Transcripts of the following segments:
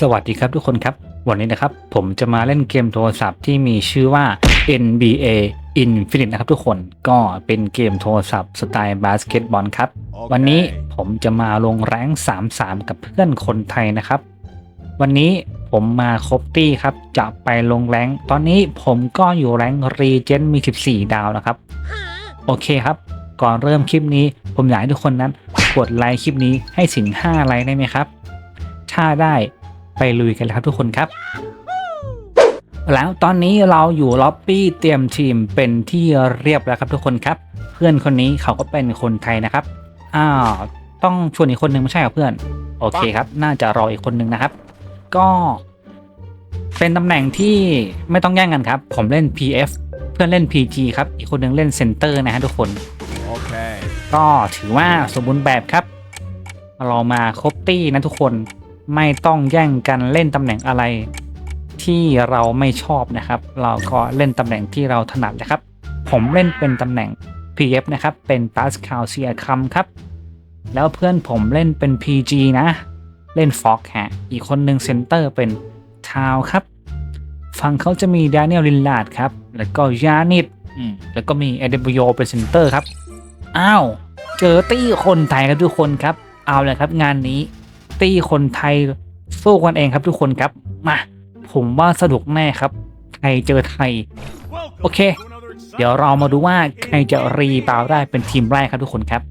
สวัสดีครับทุกคนครับ วันนี้นะครับ ผมจะมาเล่นเกมโทรศัพท์ที่มีชื่อว่า NBA Infinite นะครับทุกคนก็เป็นเกมโทรศัพท์สไตล์บาสเกตบอลครับวันนี้ผมจะมาลงแรงค์3-3 กับเพื่อนคนไทยนะครับ วันนี้ผมมาครบตี้ครับ จะไปลงแรงค์ตอนนี้ผมก็อยู่แรงค์รีเจนมี 14 ดาวนะครับ โอเคครับ ก่อนเริ่มคลิปนี้ ผมอยากให้ทุกคนนั้นกดไลค์คลิปนี้ให้ถึง5ไลค์ได้ไหมครับ ถ้าได้ ไปลุยกันเลยครับทุกคนครับ แล้วตอนนี้เราอยู่ล็อบบี้เตรียมทีมเป็นที่เรียบแล้วครับทุกคนครับ เพื่อนคนนี้เขาก็เป็นคนไทยนะครับอ้าวต้องชวนอีกคนหนึ่งไม่ใช่เหรอเพื่อน โอเคครับ น่าจะรออีกคนหนึ่งนะครับ ก็เป็นตำแหน่งที่ไม่ต้องแย่งกันครับ ผมเล่น PF เพื่อนเล่น PG ครับ อีกคนหนึ่งเล่นเซนเตอร์นะฮะทุกคน Okay. ก็ถือว่าสมบูรณ์แบบครับ เรามาครบตี้นะทุกคน ไม่ต้องแย่งกันเล่นตำแหน่งอะไร ที่เราไม่ชอบนะครับ เราก็เล่นตำแหน่งที่เราถนัดนะครับ ผมเล่นเป็นตำแหน่ง PF นะครับ เป็น p a s c a l เซียคัมครับ แล้วเพื่อนผมเล่นเป็น PG นะ เล่น Fox ฮะ อีกคนหนึ่งเซนเตอร์เป็นทาวครับ ฝั่งเขาจะมีด a น i e l ลินลาดครับ แล้วก็ยานิดแล้วก็มีเอเดบโยเป็นเซนเตอร์ครับ อ้าว เจอตี้คนไทยครับทุกคนครับ เอาเลยครับงานนี้ ตี้คนไทยสู้กันเองครับทุกคนครับ มา ผมว่าสนุกแน่ครับ ไทยเจอไทย โอเค เดี๋ยวเรามาดูว่าใครจะรีบาวได้เป็นทีมแรกครับทุกคนครับ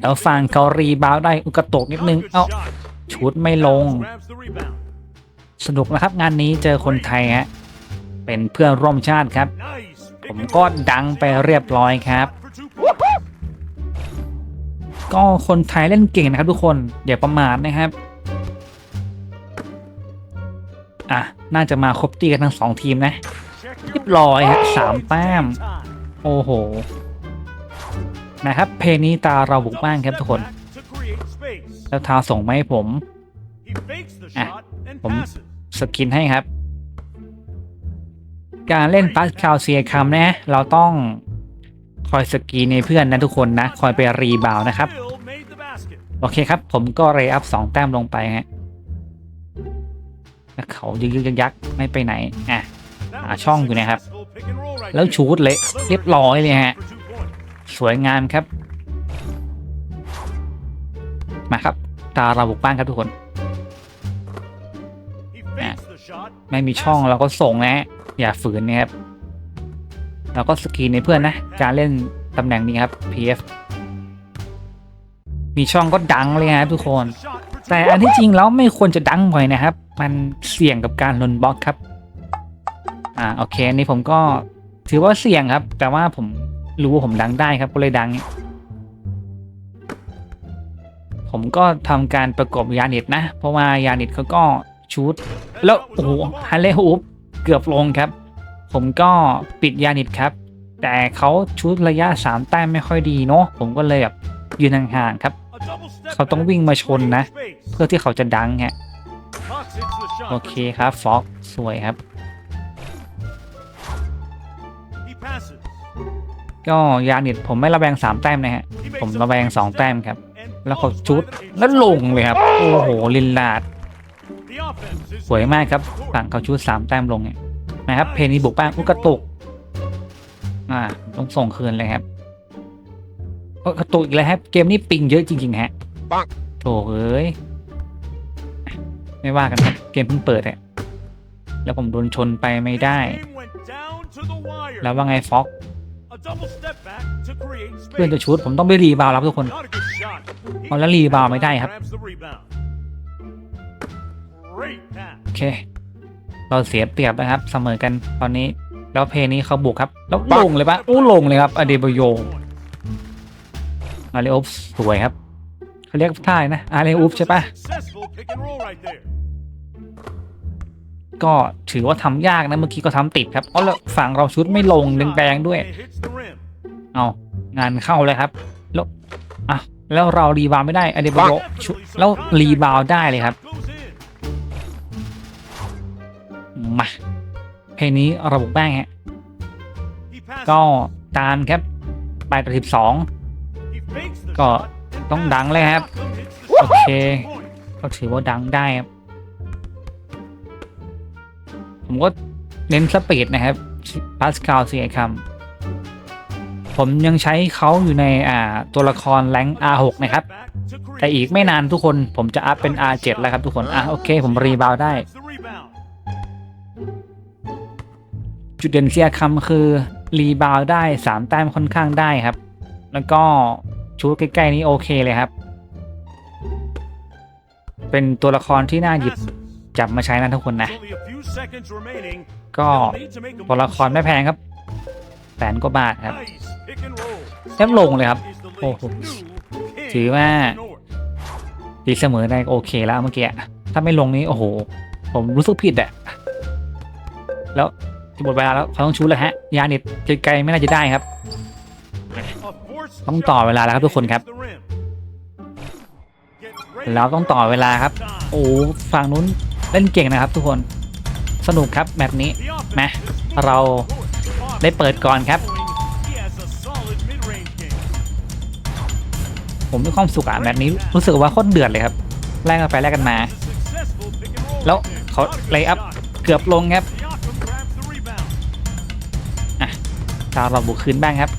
แล้วฝั่งเขารีบาวได้อุยกระตกนิดนึง เอ้าชุดไม่ลง สนุกนะครับงานนี้เจอคนไทยฮะเป็นเพื่อนร่วมชาติครับ ผมก็ดังไปเรียบร้อยครับ ก็คนไทยเล่นเก่งนะครับทุกคนอย่าประมาทนะครับอะน่าจะมาครบตีกันทั้งสองทีมนะเรียบร้อยฮะสามแต้มโอ้โหนะครับ เพลงนี้ตาเราบุกบ้างครับทุกคน แล้วทาส่งมาให้ผมอะผมสกินให้ครับ การเล่นปัสคาลเซียคัมนะ เราต้อง คอยสกีในเพื่อนนะทุกคนนะ คอยไปรีบาวนะครับ โอเคครับ ผมก็เรย์อัพสองแต้มลงไปฮะแล้วเขายึกยึกยักยักไม่ไปไหนอะหาช่องอยู่นะครับ แล้ววชูดเละเรียบร้อยเลยฮะ สวยงามครับ มาครับ ตาเราบุกบ้านครับทุกคนไม่มีช่องเราก็ส่งนะฮะอย่าฝืนนะครับ เราก็สกรีนในเพื่อนนะ การเล่นตำแหน่งนี้ครับ PF มีช่องก็ดังเลยครับทุกคน แต่อันที่จริงแล้วไม่ควรจะดังบ่อยนะครับ มันเสี่ยงกับการลนบล็อกครับ อ่าโอเคอันนี้ผมก็ถือว่าเสี่ยงครับ แต่ว่าผมรู้ว่าผมดังได้ครับก็เลยดัง ผมก็ทำการประกบยานิดนะ เพราะว่ายานิดเขาก็ชูดแล้วโอ้โหฮันเล่ฮูปเกือบลงครับ ผมก็ปิดยานิดครับ แต่เขาชูดระยะสามแต้มไม่ค่อยดีเนาะผมก็เลยแบบยืนห่างๆครับ เขาต้องวิ่งมาชนนะ เพื่อที่เขาจะดังฮะโอเคครับฟ็อกสวยครับ ก็ยานิดผมไม่ระแวงสามแต้มนะฮะ ผมระแวงสองแต้มครับ แล้วเขาชุดแล้วลงเลยครับ โอ้โหลินลาด สวยมากครับฝั่งเขาชุดสามแต้มลงเนี่ย นะครับ เพนนีบุกบ้างอุยกระตุก อ่า ต้องส่งคืนเลยครับโอ้ยกระตุกอีกแล้วครับ เกมนี้ปิงเยอะจริง ๆ ฮะปังโถเอ้ย ไม่ว่ากันครับ เกมเพิ่งเปิดอะแล้วผมโดนชนไปไม่ได้ แล้แล้ววว่าไงฟ็อกเพื่เพื่ออนนจะจะชุดผมต้องไปรีบาวด์แล้วทุกคนเอาแล้วรีบาวไม่ได้ครับ โอเค เราเสียเปรียบนะครับเสมอกันตอนนี้แล้วเพลงนี้เขาบุกครับ แล้วลงเลยปะอู้ลงเลยครับอเดบโยอารีอุปสวยครับเขาเรียกท่ายนะอารีอุปใช่ปะก็ถือว่าทำยากนะเมื่อกี้ก็ทำติดครับเอาแล้วฝั่งเราชุดไม่ลงแดงๆด้วย เอางานเข้าเลยครับ แล้วอะแล้วเรารีบาวด์ไม่ได้อเดบโยชุดแล้วรีบาวด์ได้เลยครับ มาเพลงนี้ระบุบ้างฮะก็ตามครับ8ต่อ12ก็ต้องดังเลยครับ โอเคก็ถือว่าดังได้ครับ ผมก็เน้นสปีดนะครับพาสคาลเสียคำผมยังใช้เขาอยู่ในอ่าตัวละครแรง R6 นะครับ แต่อีกไม่นานทุกคนผมจะอัพเป็น R7 แล้วครับทุกคน อะโอเค ผมรีบาวได้ จุดเด่นเสียคำคือรีบาวได้ 3 แต้มค่อนข้างได้ครับ แล้วก็ชูใกล้ ๆ นี้โอเคเลยครับ เป็นตัวละครที่น่าหยิบจับมาใช้นะทุกคนนะ ก็ตัวละครไม่แพงครับแสนกว่าบาทครับแทบลงเลยครับ โอ้โหถือว่าตีเสมอได้โอเคแล้วเมื่อกี้ถ้าไม่ลงนี้โอ้โห ผมรู้สึกผิดอะแล้ว ที่หมดเวลาแล้วเขาต้องชูแล้วฮะยาเน็ตไกลๆไม่น่าจะได้ครับ ต้องต่อเวลาแล้วครับทุกคนครับแล้วต้องต่อเวลาครับ โอ้ฝั่งนู้นเล่นเก่งนะครับ ทุกคนสนุกครับแบบนี้มาเราได้เปิดก่อนครับ ผมมีความสุขอะแบบนี้รู้สึกว่าโคตรเดือดเลยครับแลกกันไปแลกกันมา แล้วเขาไลอัพเกือบลงครับ ตาเราบุกคืนบ้างครับ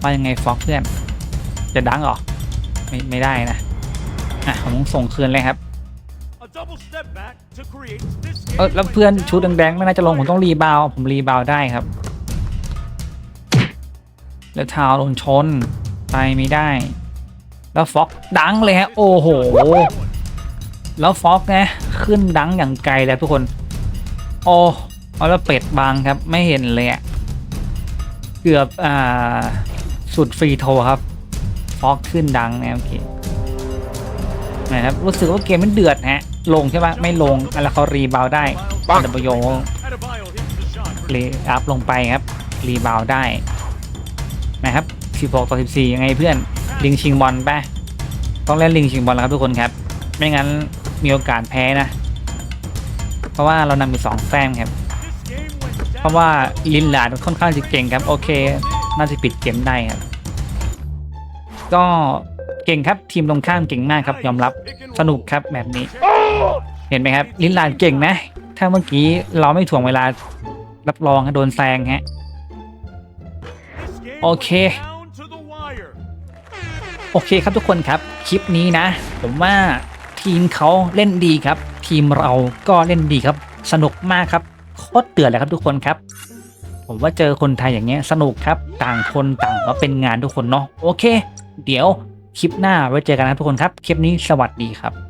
ว่ายังไงฟอกเพื่อน จะดังหรอ ไม่ไม่ได้นะ อะผมต้องส่งคืนเลยครับเออแล้วเพื่อนชุดแดงๆไม่น่าจะลง ผมต้องรีบาว ผมรีบาวได้ครับ แล้วเท้าโดนชน ไปไม่ได้ แล้วฟ็อกดังเลยฮะ โอ้โห แล้วฟ็อกนะ ขึ้นดังอย่างไกลแล้วทุกคน โอ้ เอาแล้วเป็ดบางครับไม่เห็นเลยอะเกือบอ่าสุดฟรีโทครับฟอกขึ้นดังนะโอเคนะครับรู้สึกว่าเกมมันเดือดฮะ ลงใช่ปะไม่ลงแล้วเขารีบาวได้ดับเบิลโยรีอัพลงไปครับ รีบาวได้ นะครับ 16 ต่อ 14 ยังไงเพื่อน ลิงชิงบอลปะต้องเล่นลิงชิงบอลแล้วครับทุกคนครับ ไม่งั้นมีโอกาสแพ้นะ เพราะว่าเรานำอยู่สองแต้มครับ ราะว่าลินลาดค่อนข้างจะเก่งครับ โอเค น่าจะปิดเกมได้ครับ ก็เก่งครับทีมตรงข้ามเก่งมากครับยอมรับสนุกครับแบบนี้ เห็นไหมครับ ลินลาดเก่งนะ ถ้าเมื่อกี้เราไม่ถ่วงเวลารับรองโดนแซงฮะโอเคโอเคครับทุกคนครับคลิปนี้นะ ผมว่าทีมเขาเล่นดีครับ ทีมเราก็เล่นดีครับ สนุกมากครับ คตรเดือดเลยครับทุกคนครับ ผมว่าเจอคนไทยอย่างเงี้ยสนุกครับต่างคนต่างมาเป็นงานทุกคนเนาะโอเค เดี๋ยวคลิปหน้าไว้เจอกันนะทุกคนครับ คลิปนี้สวัสดีครับ